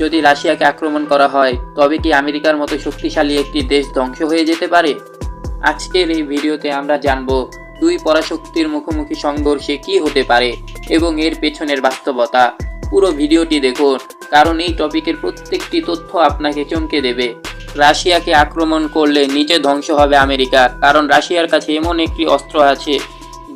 যদি রাশিয়াকে আক্রমণ করা হয়, তবে কি আমেরিকার মতো শক্তিশালী একটি দেশ ধ্বংস হয়ে যেতে পারে? আজকের এই ভিডিওতে আমরা জানব, দুই পরাশক্তির মুখোমুখি সংঘর্ষে কি হতে পারে এবং এর পেছনের বাস্তবতা। পুরো ভিডিওটি দেখুন, কারণ এই টপিকের প্রত্যেকটি তথ্য আপনাকে চমকে দেবে। রাশিয়াকে আক্রমণ করলে নিজে ধ্বংস হবে আমেরিকা, কারণ রাশিয়ার কাছে এমন একটি অস্ত্র আছে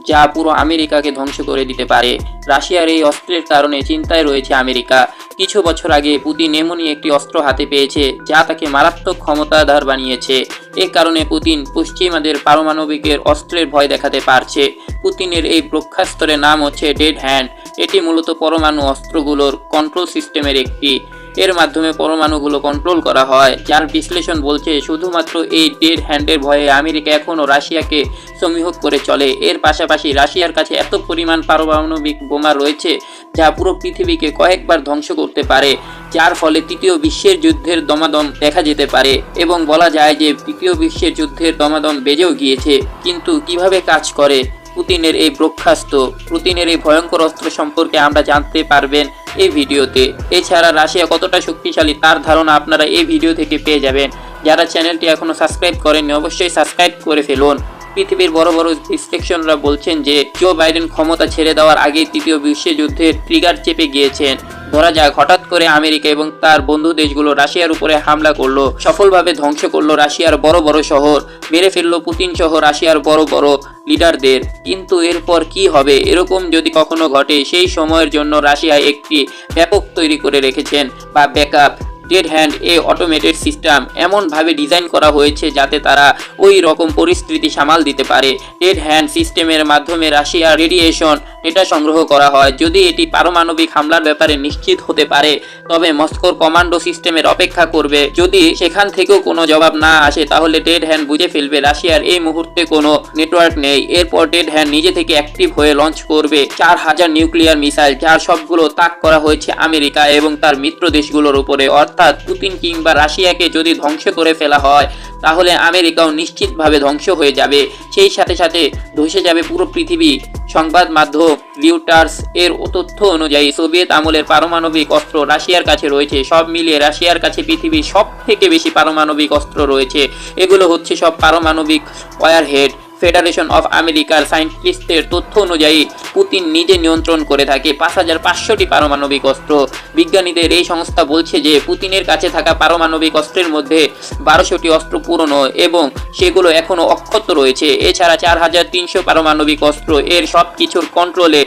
যা পুরো আমেরিকাকে ধ্বংস করে দিতে পারে। রাশিয়ার এই অস্ত্রের কারণে চিন্তায় রয়েছে আমেরিকা। কিছু বছর আগে পুতিন এমনই একটি অস্ত্র হাতে পেয়েছে, যা তাকে মারাত্মক ক্ষমতাধার বানিয়েছে। এ কারণে পুতিন পশ্চিমাদের পারমাণবিকের অস্ত্রের ভয় দেখাতে পারছে। পুতিনের এই ব্রক্ষাস্ত্রের নাম হচ্ছে ডেড হ্যান্ড। এটি মূলত পরমাণু অস্ত্রগুলোর কন্ট্রোল সিস্টেমের একটি এর মাধ্যমে পরমাণুগুলো কন্ট্রোল করা হয়, যার বিশ্লেষণ বলছে শুধুমাত্র এই ডেড হ্যান্ডের ভয়ে আমেরিকা এখনও রাশিয়াকে সমীহ করে চলে। এর পাশাপাশি রাশিয়ার কাছে এত পরিমাণ পারমাণবিক বোমা রয়েছে, যা পুরো পৃথিবীকে কয়েকবার ধ্বংস করতে পারে, যার ফলে তৃতীয় বিশ্বের যুদ্ধের দমাদম দেখা যেতে পারে এবং বলা যায় যে তৃতীয় বিশ্বের যুদ্ধের দমাদম বেজেও গিয়েছে। কিন্তু কীভাবে কাজ করে? পুতিনের এই ব্রক্ষাস্ত্র পুতিনের এই ভয়ঙ্কর অস্ত্র সম্পর্কে আমরা জানতে পারবেন এই ভিডিওতে। এছাড়া রাশিয়া কতটা শক্তিশালী তার ধারণা আপনারা এই ভিডিও থেকে পেয়ে যাবেন। যারা চ্যানেলটি এখনও সাবস্ক্রাইব করেননি, অবশ্যই সাবস্ক্রাইব করে ফেলুন। পৃথিবীর বড় বড় বিশ্লেষণরা বলছেন যে জো বাইডেন ক্ষমতা ছেড়ে দেওয়ার আগেই তৃতীয় বিশ্বযুদ্ধের ট্রিগার চেপে গিয়েছেন। ধরা যাক, হঠাৎ করে আমেরিকা এবং তার বন্ধু দেশগুলো রাশিয়ার উপরে হামলা করল, সফলভাবে ধ্বংস করল রাশিয়ার বড় বড় শহর, মেরে ফেলল পুতিন সহ রাশিয়ার বড় বড় লিডারদের কিন্তু এরপর কি হবে? এরকম যদি কখনো ঘটে, সেই সময়ের জন্য রাশিয়া একটি ব্যাপক তৈরি করে রেখেছেন বা backup dead hand a automated system এমনভাবে ডিজাইন করা হয়েছে যাতে তারা ওই রকম পরিস্থিতি সামাল দিতে পারে। ডেড হ্যান্ড সিস্টেমের মাধ্যমে রাশিয়া রেডিয়েশন ডেটা সংগ্রহ করা হয়। যদি এটি পারমাণবিক হামলার ব্যাপারে নিশ্চিত হতে পারে, তবে মস্কোর কমান্ডো সিস্টেমের অপেক্ষা করবে। যদি সেখান থেকেও কোনো জবাব না আসে, তাহলে ডেড হ্যান্ড বুঝে ফেলবে রাশিয়ার এই মুহূর্তে কোনো নেটওয়ার্ক নেই। এরপর ডেড হ্যান্ড নিজে থেকে অ্যাক্টিভ হয়ে লঞ্চ করবে। চার হাজার নিউক্লিয়ার মিসাইল, যার সবগুলো তাক করা হয়েছে আমেরিকা এবং তার মিত্র দেশগুলোর উপরে। অর্থাৎ পুতিন কিংবা রাশিয়াকে যদি ধ্বংস করে ফেলা হয়, তাহলে আমেরিকাও নিশ্চিতভাবে ধ্বংস হয়ে যাবে। সেই সাথে সাথে ধসে যাবে পুরো পৃথিবী। সংবাদ মাধ্যম লিউটার্স এর তথ্য অনুযায়ী সোভিয়েত আমলের পারমাণবিক অস্ত্র রাশিয়ার কাছে রয়েছে। সব মিলিয়ে রাশিয়ার কাছে পৃথিবীর সব থেকে বেশি পারমাণবিক অস্ত্র রয়েছে। এগুলো হচ্ছে সব পারমাণবিক ওয়ারহেড ফেডারেশন অফ আমেরিকার সায়েন্টিস্টদের তথ্য অনুযায়ী, পুতিন নিজে নিয়ন্ত্রণ করে থাকে পাঁচ হাজার পাঁচশোটি পারমাণবিক অস্ত্র। বিজ্ঞানীদের এই সংস্থা বলছে যে, পুতিনের কাছে থাকা পারমাণবিক অস্ত্রের মধ্যে বারোশোটি অস্ত্র পুরনো এবং সেগুলো এখনও অক্ষত রয়েছে। এছাড়া চার হাজার তিনশো পারমাণবিক অস্ত্র এর সব কিছুর কন্ট্রোলে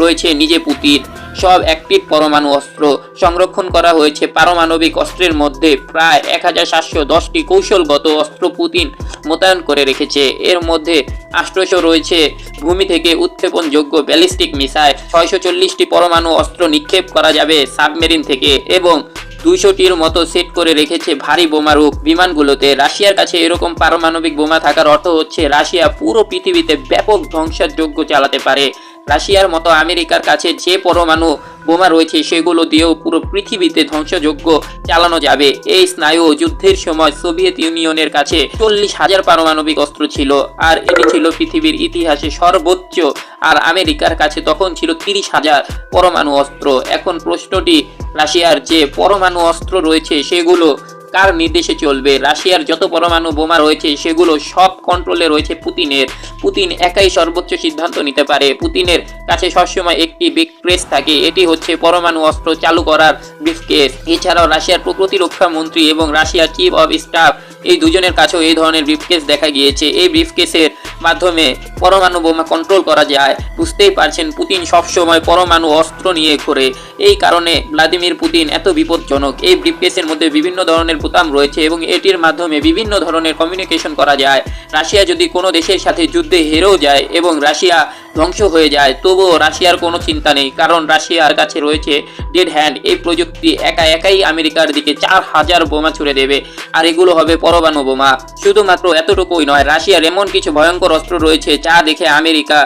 রয়েছে নিজে পুতিন সব অ্যাক্টিভ পরমাণু অস্ত্র সংরক্ষণ করা হয়েছে। পারমাণবিক অস্ত্রের মধ্যে প্রায় এক হাজার সাতশো দশটি কৌশলগত অস্ত্র পুতিন মোতায়েন করে রেখেছে। এর মধ্যে আষ্টশো রয়েছে ভূমি থেকে উৎক্ষেপণযোগ্য ব্যালিস্টিক মিসাইল, ছয়শো চল্লিশটি পরমাণু অস্ত্র নিক্ষেপ করা যাবে সাবমেরিন থেকে এবং দুইশোটির মতো সেট করে রেখেছে ভারী বোমারুক বিমানগুলোতে। রাশিয়ার কাছে এরকম পারমাণবিক বোমা থাকার অর্থ হচ্ছে রাশিয়া পুরো পৃথিবীতে ব্যাপক ধ্বংসযোগ্য চালাতে পারে। রাশিয়ার মতো আমেরিকার কাছে যে পরমাণু বোমা রয়েছে, সেগুলো দিয়েও পুরো পৃথিবীতে ধ্বংসযোগ্য চালানো যাবে। এই স্নায়ু যুদ্ধের সময় সোভিয়েত ইউনিয়নের কাছে চল্লিশ হাজার পারমাণবিক অস্ত্র ছিল, আর এটি ছিল পৃথিবীর ইতিহাসে সর্বোচ্চ, আর আমেরিকার কাছে তখন ছিল তিরিশ হাজার পরমাণু অস্ত্র। এখন প্রশ্নটি, রাশিয়ার যে পরমাণু অস্ত্র রয়েছে, সেগুলো কার নির্দেশে চলবে? রাশিয়ার যত পরমাণু বোমা রয়েছে, সেগুলো সব কন্ট্রোলে রয়েছে পুতিনের। পুতিন একাই সর্বোচ্চ সিদ্ধান্ত নিতে পারে। পুতিনের কাছে সবসময় একটি বিগ প্রেস থাকে। এটি হচ্ছে পরমাণু অস্ত্র চালু করার বিগ কেস এছাড়াও রাশিয়ার প্রতিরক্ষা মন্ত্রী এবং রাশিয়ার চিফ অফ স্টাফ এই দুজনের কাছেও এই ধরনের ব্রিফকেস দেখা গিয়েছে। এই ব্রিফকেসের মাধ্যমে পরমাণু বোমা কন্ট্রোল করা যায়। বুঝতেই পারছেন, পুতিন সবসময় পরমাণু অস্ত্র নিয়ে ঘোরে। এই কারণে ভ্লাদিমির পুতিন এত বিপজ্জনক। এই ব্রিফকেসের মধ্যে বিভিন্ন ধরনের বোতাম রয়েছে এবং এটির মাধ্যমে বিভিন্ন ধরনের কমিউনিকেশন করা যায়। রাশিয়া যদি কোনো দেশের সাথে যুদ্ধে হেরেও যায় এবং রাশিয়া ধ্বংস হয়ে যায়। তবুও রাশিয়ার কোনো চিন্তা নেই, কারণ রাশিয়ার কাছে রয়েছে ডেড হ্যান্ড এই প্রযুক্তি একা একাই আমেরিকার দিকে চার হাজার বোমা ছুড়ে দেবে, আর এগুলো হবে পরমাণু বোমা। শুধুমাত্র এতটুকুই নয়, রাশিয়ার এমন কিছু ভয়ঙ্কর অস্ত্র রয়েছে যা দেখে আমেরিকা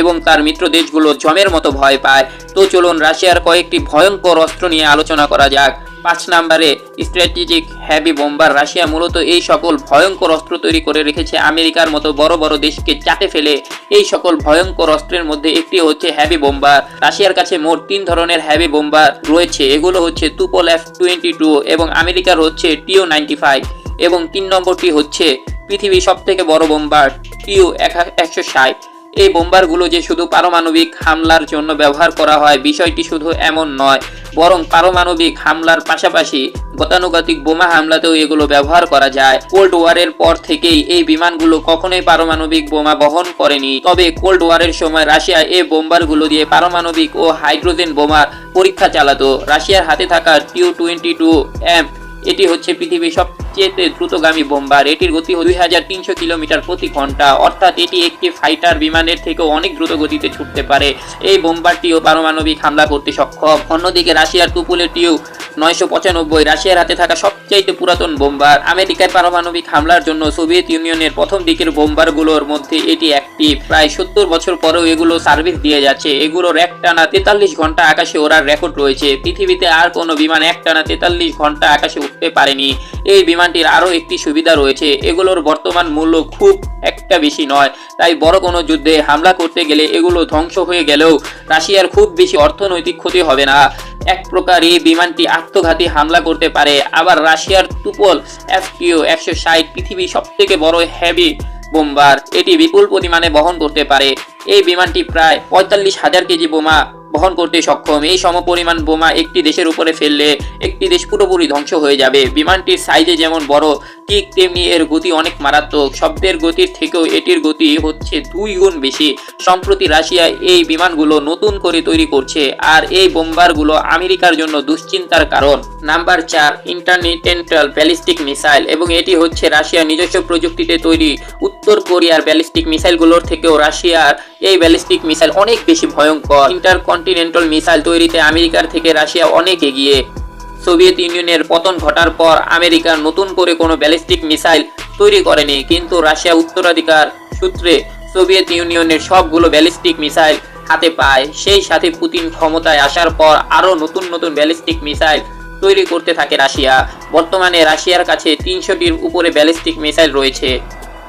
এবং তার মিত্র দেশগুলো জমের মতো ভয় পায়। তো চলুন, রাশিয়ার কয়েকটি ভয়ঙ্কর অস্ত্র নিয়ে আলোচনা করা যাক। পাঁচ নম্বরে স্ট্র্যাটেজিক হ্যাভি বোম্বার রাশিয়া মূলত এই সকল ভয়ঙ্কর অস্ত্র তৈরি করে রেখেছে আমেরিকার মতো বড় বড় দেশকে চাটে ফেলে। এই সকল ভয়ঙ্কর অস্ত্রের মধ্যে একটি হচ্ছে হ্যাভি বোম্বার রাশিয়ার কাছে মোট তিন ধরনের হ্যাভি বোম্বার রয়েছে। এগুলো হচ্ছে তুপল এফ টোয়েন্টি টু এবং আমেরিকার হচ্ছে টিও নাইনটি ফাইভ এবং তিন নম্বরটি হচ্ছে পৃথিবীর সব থেকে বড় বোম্বার টিও একশো ষাট। এই বোম্বারগুলো যে শুধু পারমাণবিক হামলার জন্য ব্যবহার করা হয়, বিষয়টি শুধু এমন নয়, বরং পারমাণবিক হামলার পাশাপাশি গতানুগতিক বোমা হামলাতেও এগুলো ব্যবহার করা যায়। কোল্ড ওয়ারের পর থেকেই এই বিমানগুলো কখনোই পারমাণবিক বোমা বহন করেনি। তবে কোল্ড ওয়ারের সময় রাশিয়া এই বোম্বারগুলো দিয়ে পারমাণবিক ও হাইড্রোজেন বোমার পরীক্ষা চালাতো। রাশিয়ার হাতে থাকা টিউ টোয়েন্টি টু এম এটি হচ্ছে পৃথিবীর সবচেয়ে দ্রুতগামী বোম্বার। এটির গতি দুই হাজার তিনশো কিলোমিটার প্রতি ঘণ্টা। অর্থাৎ এটি একটি ফাইটার বিমানের থেকেও অনেক দ্রুত গতিতে ছুটতে পারে। এই বোম্বারটিও পারমাণবিক হামলা করতে সক্ষম। অন্যদিকে রাশিয়ার তুপুলেটিও নয়শো পঁচানব্বই রাশিয়ার হাতে থাকা সবচাইতে পুরাতন বোম্বার। আমেরিকায় পারমাণবিক হামলার জন্য সোভিয়েত ইউনিয়নের প্রথম দিকের বোম্বারগুলোর মধ্যে এটি একটি। প্রায় সত্তর বছর পরেও এগুলো সার্ভিস দিয়ে যাচ্ছে। এগুলোর একটানা তেতাল্লিশ ঘণ্টা আকাশে ওড়ার রেকর্ড রয়েছে। পৃথিবীতে আর কোনো বিমান একটানা তেতাল্লিশ ঘণ্টা আকাশে উঠতে পারেনি। এই বিমানটির আরও একটি সুবিধা রয়েছে। এগুলোর বর্তমান মূল্য খুব একটা বেশি নয়। তাই বড় কোনো যুদ্ধে হামলা করতে গেলে এগুলো ধ্বংস হয়ে গেলেও রাশিয়ার খুব বেশি অর্থনৈতিক ক্ষতি হবে না। এক প্রকার এই বিমানটি আত্মঘাতী হামলা করতে পারে। আবার রাশিয়ার তুপল এফপিও একশো ষাট পৃথিবীর সবথেকে বড় হেভি বোম্বার এটি বিপুল পরিমাণে বহন করতে পারে। এই বিমানটি প্রায় পঁয়তাল্লিশ হাজার কেজি বোমা বহন করতে সক্ষম। এই সমপরিমাণ বোমা একটি দেশের উপরে ফেললে একটি দেশ পুরোপুরি ধ্বংস হয়ে যাবে। বিমানটির সাইজে যেমন বড়, ঠিক তেমনি এর গতি অনেক মারাত্মক। শব্দের গতির থেকেও এটির গতি হচ্ছে দুই গুণ বেশি। সম্প্রতি রাশিয়া এই বিমানগুলো নতুন করে তৈরি করছে। আর এই বোম্বারগুলো আমেরিকার জন্য দুশ্চিন্তার কারণ। নাম্বার চার ইন্টারনেটেন্টাল ব্যালিস্টিক মিসাইল এবং এটি হচ্ছে রাশিয়ার নিজস্ব প্রযুক্তিতে তৈরি উত্তর কোরিয়ার ব্যালিস্টিক মিসাইলগুলোর থেকেও রাশিয়ার এই ব্যালিস্টিক মিসাইল অনেক বেশি ভয়ঙ্কর। ইন্টারকন্টিনেন্টাল মিসাইল তৈরিতে আমেরিকার থেকে রাশিয়া অনেক এগিয়ে। সোভিয়েত ইউনিয়নের পতন ঘটার পর আমেরিকা নতুন করে কোনো ব্যালিস্টিক মিসাইল তৈরি করেনি, কিন্তু রাশিয়া উত্তরাধিকার সূত্রে সোভিয়েত ইউনিয়নের সবগুলো ব্যালিস্টিক মিসাইল হাতে পায়। সেই সাথে পুতিন ক্ষমতায় আসার পর আরও নতুন নতুন ব্যালিস্টিক মিসাইল তৈরি করতে থাকে রাশিয়া। বর্তমানে রাশিয়ার কাছে তিনশোটির উপরে ব্যালিস্টিক মিসাইল রয়েছে।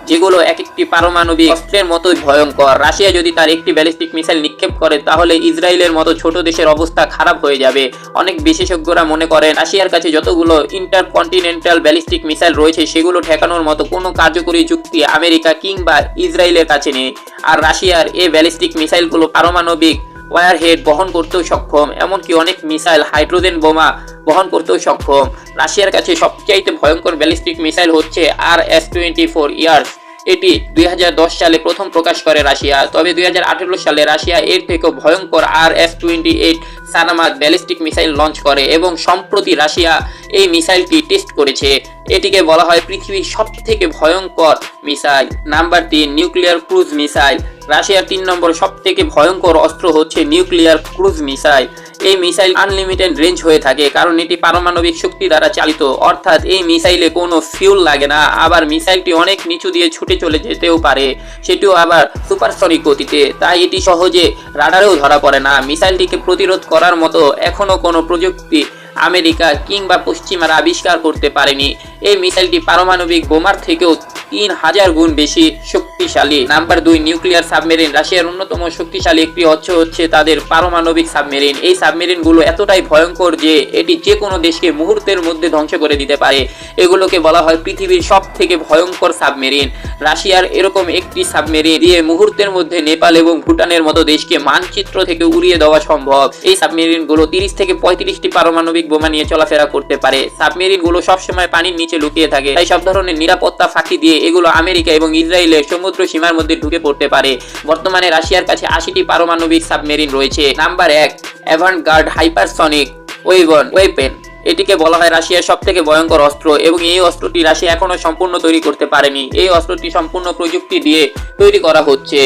যেগুলো এক একটি পারমাণবিক অস্ত্রের মতোই ভয়ঙ্কর। রাশিয়া যদি তার একটি ব্যালিস্টিক মিসাইল নিক্ষেপ করে, তাহলে ইসরায়েলের মতো ছোট দেশের অবস্থা খারাপ হয়ে যাবে। অনেক বিশেষজ্ঞরা মনে করেন, রাশিয়ার কাছে যতগুলো ইন্টারকন্টিনেন্টাল ব্যালিস্টিক মিসাইল রয়েছে, সেগুলো ঠেকানোর মতো কোনো কার্যকরী যুক্তি আমেরিকা কিংবা ইসরায়েলের কাছে নেই। আর রাশিয়ার এই ব্যালিস্টিক মিসাইলগুলো পারমাণবিক ওয়ারহেড বহন করতেও সক্ষম, এমনকি অনেক মিসাইল হাইড্রোজেন বোমা বহন করতেও সক্ষম। রাশিয়ার কাছে সবচাইতে ভয়ঙ্কর ব্যালিস্টিক মিসাইল হচ্ছে R S twenty four Yars. এটি দুই হাজার দশ সালে প্রথম প্রকাশ করে রাশিয়া। তবে দুই হাজার আঠেরো সালে রাশিয়া এর থেকেও ভয়ঙ্কর R S twenty eight Sarmat ballistic missile launch করে এবং সম্প্রতি রাশিয়া এই মিসাইলটি টেস্ট করেছে। এটিকে বলা হয় পৃথিবীর সব থেকে ভয়ঙ্কর মিসাইল। নাম্বার তিন, নিউক্লিয়ার ক্রুজ মিসাইল। রাশিয়ার তিন নম্বর সব থেকে ভয়ঙ্কর অস্ত্র হচ্ছে নিউক্লিয়ার ক্রুজ মিসাইল। এই মিসাইল আনলিমিটেড রেঞ্জ হয়ে থাকে, কারণ এটি পারমাণবিক শক্তি দ্বারা চালিত। অর্থাৎ এই মিসাইলে কোনো ফিউল লাগে না, আবার মিসাইলটি অনেক নিচু দিয়ে ছুটে চলে যেতেও পারে, সেটিও আবার সুপারসনিক গতিতে। তাই এটি সহজে রাডারেও ধরা পড়ে না। মিসাইলটিকে প্রতিরোধ করার মতো এখনও কোনো প্রযুক্তি আমেরিকা কিংবা পশ্চিমারা আবিষ্কার করতে পারেনি। এই মিসাইলটি পারমাণবিক বোমার থেকেও তিন হাজার গুণ বেশি শক্তিশালী। নাম্বার দুই, নিউক্লিয়ার সাবমেরিন। রাশিয়ার অন্যতম শক্তিশালী একটি অস্ত্র হচ্ছে তাদের পারমাণবিক সাবমেরিন। এই সাবমেরিনগুলো এতটাই ভয়ঙ্কর যে এটি যে কোনো দেশকে মুহূর্তের মধ্যে ধ্বংস করে দিতে পারে। এগুলোকে বলা হয় পৃথিবীর সব থেকে ভয়ঙ্কর সাবমেরিন। রাশিয়ার এরকম একটি সাবমেরিন দিয়ে মুহূর্তের মধ্যে নেপাল এবং ভুটানের মতো দেশকে মানচিত্র থেকে উড়িয়ে দেওয়া সম্ভব। এই সাবমেরিনগুলো তিরিশ থেকে পঁয়ত্রিশটি পারমাণবিক বোমা নিয়ে চলাফেরা করতে পারে। সাবমেরিনগুলো সবসময় পানির নিচে লুকিয়ে থাকে। তাই সব ধরনের নিরাপত্তা ফাঁকি দিয়ে এগুলো আমেরিকা এবং ইসরায়েলের সমুদ্র সীমার মধ্যে ঢুকে পড়তে পারে। বর্তমানে রাশিয়ার কাছে আশিটি পারমাণবিক সাবমেরিন রয়েছে। নাম্বার এক avant garde hypersonic weapon weapon এটিকে বলা হয় রাশিয়ার সব থেকে ভয়ঙ্কর অস্ত্র এবং এই অস্ত্রটি রাশিয়া এখনও সম্পূর্ণ তৈরি করতে পারেনি। এই অস্ত্রটি সম্পূর্ণ প্রযুক্তি দিয়ে তৈরি করা হচ্ছে।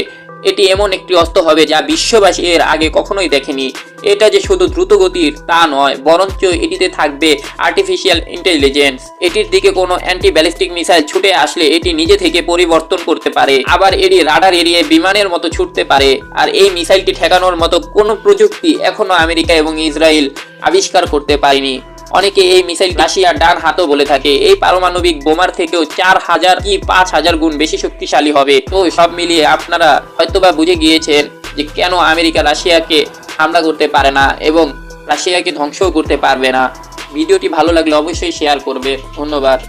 এটি এমন একটি অস্ত্র হবে যা বিশ্ববাসী এর আগে কখনোই দেখেনি। এটা যে শুধু দ্রুত গতির তা নয়, বরঞ্চ এটিতে থাকবে আর্টিফিশিয়াল ইন্টেলিজেন্স এটির দিকে কোনো অ্যান্টি ব্যালিস্টিক মিসাইল ছুটে আসলে এটি নিজে থেকে পরিবর্তন করতে পারে। আবার এটি রাডার এরিয়ে বিমানের মতো ছুটতে পারে। আর এই মিসাইলটি ঠেকানোর মতো কোনো প্রযুক্তি এখনও আমেরিকা এবং ইসরায়েল আবিষ্কার করতে পারেনি। অনেকে এই মিসাইল রাশিয়ার ডান হাতও বলে থাকে। এই পারমাণবিক বোমার থেকেও চার হাজার কি পাঁচ হাজার গুণ বেশি শক্তিশালী হবে। তো সব মিলিয়ে আপনারা হয়তোবা বুঝে গিয়েছেন যে কেন আমেরিকা রাশিয়াকে হামলা করতে পারে না এবং রাশিয়াকে ধ্বংসও করতে পারবে না। ভিডিওটি ভালো লাগলে অবশ্যই শেয়ার করবে। ধন্যবাদ।